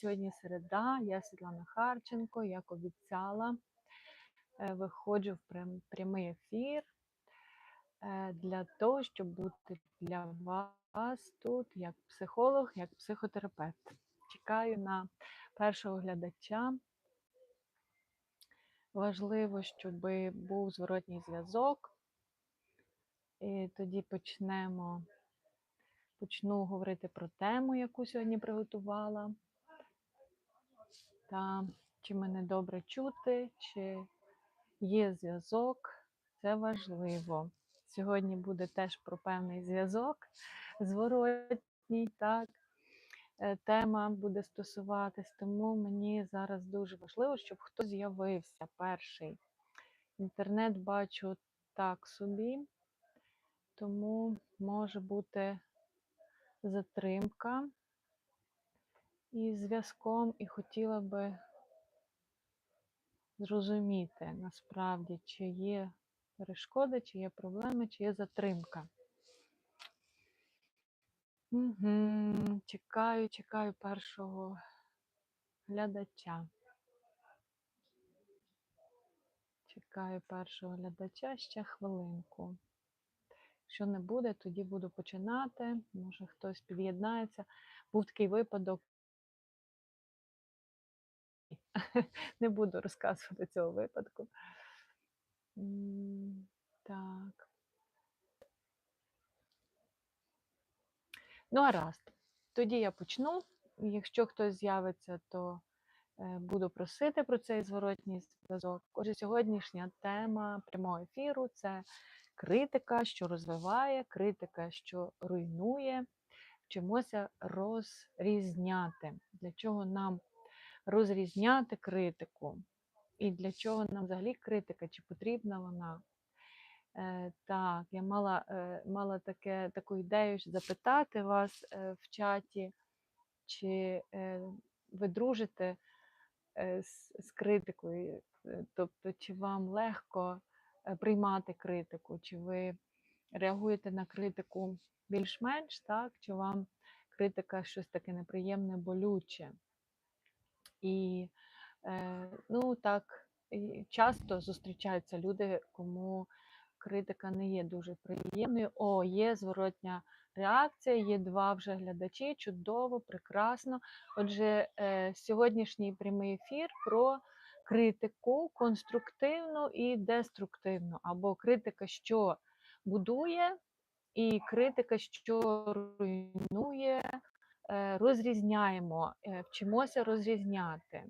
Сьогодні середа, я Світлана Харченко, як обіцяла, е, виходжу в прямий ефір е, для того, щоб бути для вас тут як психолог, як психотерапевт. Чекаю на першого глядача. Важливо, щоб був зворотній зв'язок. І тоді почнемо, почну говорити про тему, яку сьогодні приготувала. Та чи мене добре чути, чи є зв'язок, це важливо. Сьогодні буде теж про певний зв'язок зворотній, так. Е, Тема буде стосуватись, тому мені зараз дуже важливо, щоб хтось з'явився перший. Інтернет бачу так собі, тому може бути затримка із зв'язком, і хотіла би зрозуміти насправді, чи є перешкоди, чи є проблеми, чи є затримка. Угу. Чекаю, чекаю першого глядача. Чекаю першого глядача ще хвилинку. Якщо не буде, тоді буду починати. Може хтось під'єднається. Був такий випадок. Не буду розказувати цього випадку. Так. Ну, гаразд. Тоді я почну. Якщо хтось з'явиться, то е, буду просити про цей зворотній зв'язок. Отже, сьогоднішня тема прямого ефіру це критика, що розвиває, критика, що руйнує. Вчимося розрізняти. Для чого нам розрізняти критику? І для чого нам взагалі критика? Чи потрібна вона? Е, так, я мала, е, мала таке, таку ідею запитати вас е, в чаті, чи е, ви дружите е, з, з критикою, Е, тобто, чи вам легко е, приймати критику, чи ви реагуєте на критику більш-менш, так, чи вам критика щось таке неприємне, болюче. І е, ну так, часто зустрічаються люди, кому критика не є дуже приємною. О, є зворотня реакція, є два вже глядачі, чудово, прекрасно. Отже, е, сьогоднішній прямий ефір про критику конструктивну і деструктивну, або критика, що будує, і критика, що руйнує. Е, Розрізняємо, е, вчимося розрізняти.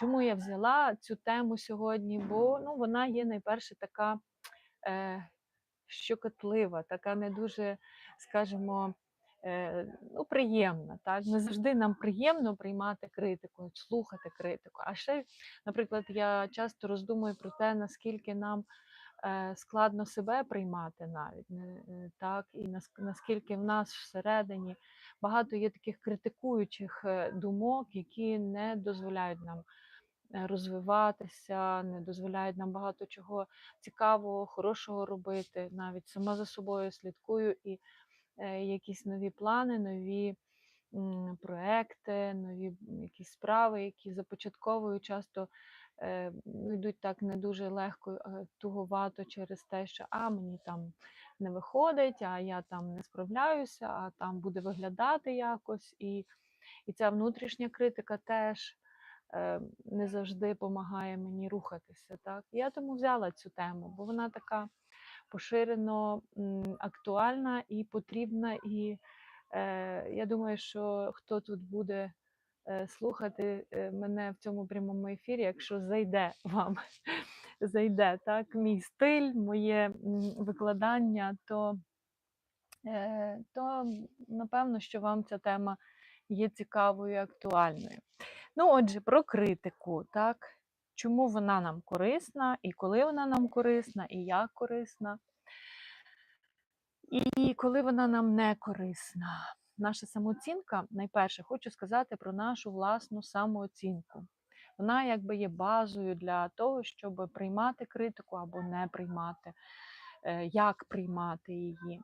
Чому я взяла цю тему сьогодні? Бо ну, вона є найперше така е, щокотлива, така не дуже, скажімо, е, ну, приємна. Так? Не завжди нам приємно приймати критику, слухати критику. А ще, наприклад, я часто роздумую про те, наскільки нам складно себе приймати навіть не, е, так, і наскільки в нас всередині багато є таких критикуючих е, думок, які не дозволяють нам е, розвиватися, не дозволяють нам багато чого цікавого, хорошого робити. Навіть сама за собою слідкую і е, якісь нові плани, нові проекти, нові якісь справи, які започатковую часто е, йдуть так не дуже легко, е, туговато через те, що а мені там не виходить, а я там не справляюся, а там буде виглядати якось. І, і ця внутрішня критика теж е, не завжди допомагає мені рухатися. Так? Я тому взяла цю тему, бо вона така поширено актуальна і потрібна. І е, я думаю, що хто тут буде е, слухати е, мене в цьому прямому ефірі, якщо зайде вам, зайде так, мій стиль, моє викладання, то, е, то напевно, що вам ця тема є цікавою і актуальною. Ну, отже, про критику, так. Чому вона нам корисна, і коли вона нам корисна, і як корисна, і коли вона нам не корисна. Наша самооцінка, найперше, хочу сказати про нашу власну самооцінку. Вона якби є базою для того, щоб приймати критику або не приймати, е, як приймати її.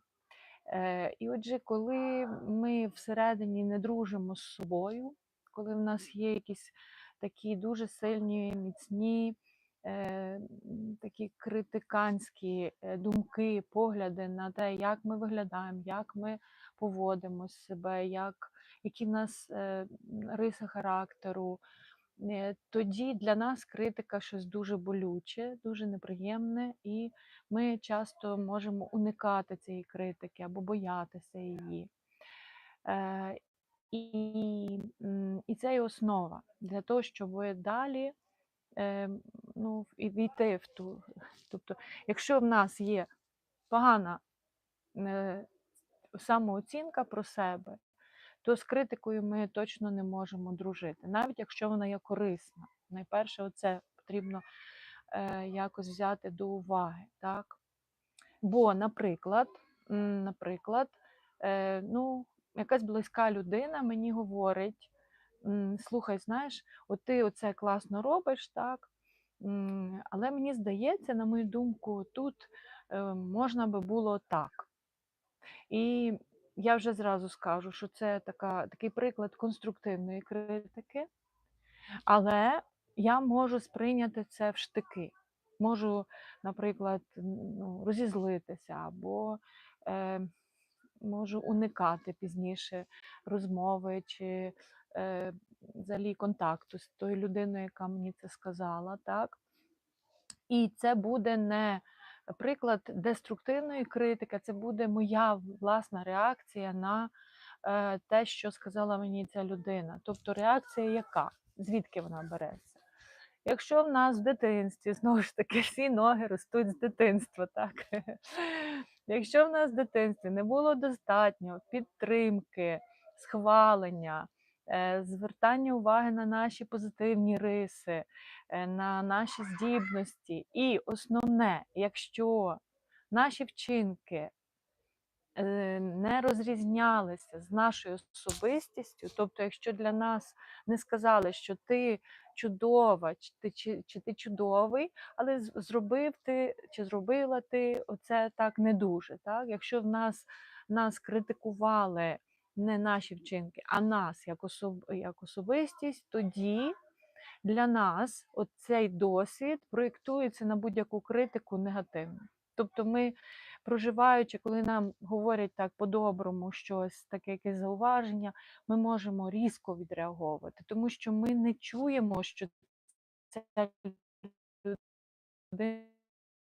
Е, І отже, коли ми всередині не дружимо з собою, коли в нас є якісь такі дуже сильні, міцні, такі критиканські е, думки, погляди на те, як ми виглядаємо, як ми поводимо себе, як, які в нас е, риси характеру. Е, Тоді для нас критика щось дуже болюче, дуже неприємне, і ми часто можемо уникати цієї критики або боятися її. Е, і, і це є основа для того, щоб далі е, ну, і війти в ту. Тобто, якщо в нас є погана е, самооцінка про себе, то з критикою ми точно не можемо дружити, навіть якщо вона є корисна. Найперше, це потрібно е, якось взяти до уваги. Так? Бо, наприклад, наприклад, е, ну, якась близька людина мені говорить: слухай, знаєш, от ти оце класно робиш, так? Але мені здається, на мою думку, тут е, можна би було так. І я вже зразу скажу, що це така, такий приклад конструктивної критики, але я можу сприйняти це в штики. Можу, наприклад, ну, розізлитися або е, можу уникати пізніше розмови чи взагалі контакту з тою людиною, яка мені це сказала. так? І це буде не приклад деструктивної критики, це буде моя власна реакція на е, те, що сказала мені ця людина. Тобто реакція яка? Звідки вона береться? Якщо в нас в дитинстві, знову ж таки, всі ноги ростуть з дитинства, так? Якщо в нас в дитинстві не було достатньо підтримки, схвалення, е, звертання уваги на наші позитивні риси, е, на наші здібності, і основне, якщо наші вчинки е, не розрізнялися з нашою особистістю, тобто, якщо для нас не сказали, що ти чудова, чи ти, чи, чи ти чудовий, але зробив ти чи зробила ти оце так не дуже. Так? Якщо в нас нас критикували не наші вчинки, а нас як, особ, як особистість, тоді для нас цей досвід проєктується на будь-яку критику негативно. Тобто ми, проживаючи, коли нам говорять так по-доброму щось, таке якесь зауваження, ми можемо різко відреагувати, тому що ми не чуємо, що ця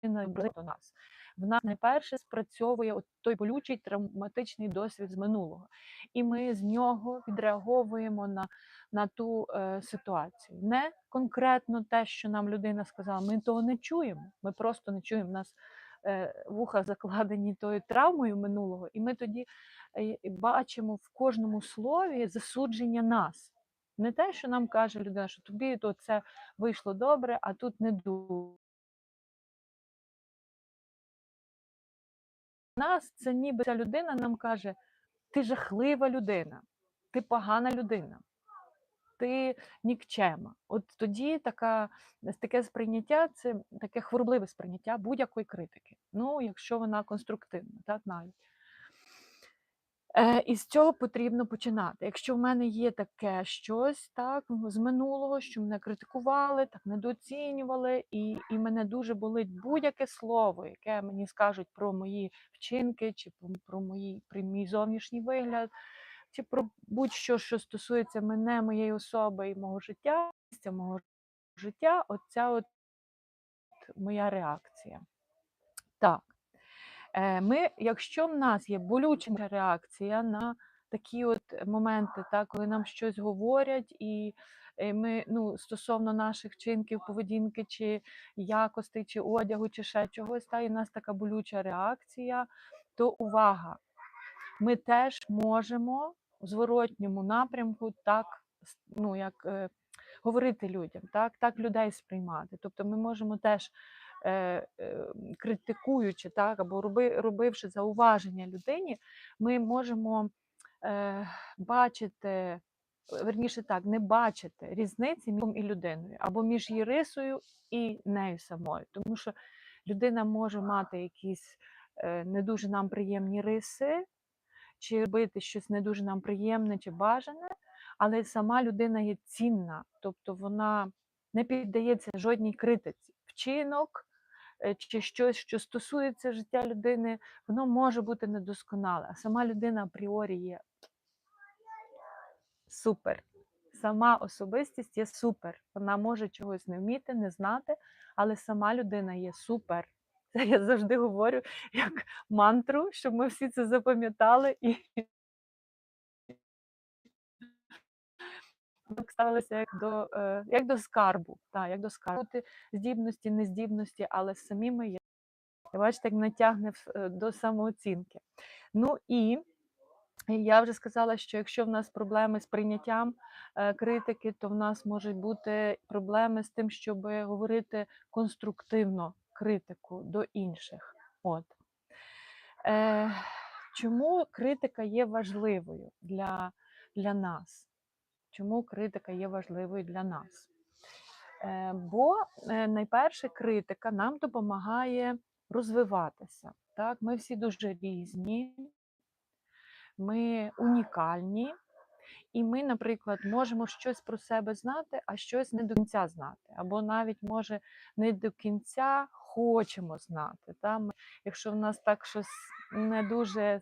людина до нас. В нас найперше спрацьовує от той болючий травматичний досвід з минулого, і ми з нього відреаговуємо на на ту е, ситуацію. Не конкретно те, що нам людина сказала, ми того не чуємо. Ми просто не чуємо. У нас е, вуха закладені тою травмою минулого, і ми тоді е, бачимо в кожному слові засудження нас. Не те, що нам каже людина, що тобі то це вийшло добре, а тут не дуже. Нас це ніби ця людина нам каже: ти жахлива людина, ти погана людина, ти нікчема. От тоді така, таке сприйняття це таке хворобливе сприйняття будь-якої критики. Ну, якщо вона конструктивна, так навіть. Е, І з цього потрібно починати. Якщо в мене є таке щось так, з минулого, що мене критикували, так недооцінювали, і і мене дуже болить будь-яке слово, яке мені скажуть про мої вчинки, чи про, про, мої, про мій зовнішній вигляд, чи про будь-що, що стосується мене, моєї особи і мого життя, мого життя, оця от моя реакція. Так. Е, ми, якщо в нас є болюча реакція на такі от моменти, так, коли нам щось говорять, і е, ми ну, стосовно наших вчинків, поведінки, чи якостей, чи одягу, чи ще чогось, та, і в нас така болюча реакція, то увага, ми теж можемо в зворотньому напрямку так, ну, як е, говорити людям, так, так людей сприймати. Тобто ми можемо теж. Е, е, критикуючи так, або робивши зауваження людині, ми можемо е, бачити, верніше так, не бачити різниці між і людиною, або між її рисою і нею самою. Тому що людина може мати якісь не дуже нам приємні риси, чи робити щось не дуже нам приємне чи бажане, але сама людина є цінна, тобто вона не піддається жодній критиці. Вчинок чи щось, що стосується життя людини, воно може бути недосконале, а сама людина апріорі є супер. Сама особистість є супер. Вона може чогось не вміти, не знати, але сама людина є супер. Це я завжди говорю як мантру, щоб ми всі це запам'ятали і так ставилися як до, е, як до скарбу, та, як до скарбу. Здібності, нездібності, але самі ми є. Бачите, як натягне е, до самооцінки. Ну і я вже сказала, що якщо в нас проблеми з прийняттям е, критики, то в нас можуть бути проблеми з тим, щоб говорити конструктивно критику до інших. От. Чому критика є важливою для, для нас? Чому критика є важливою для нас? Е, бо е, найперше критика нам допомагає розвиватися. Так? Ми всі дуже різні, ми унікальні, і ми, наприклад, можемо щось про себе знати, а щось не до кінця знати, або навіть може не до кінця хочемо знати. Та? Ми, якщо в нас так щось не дуже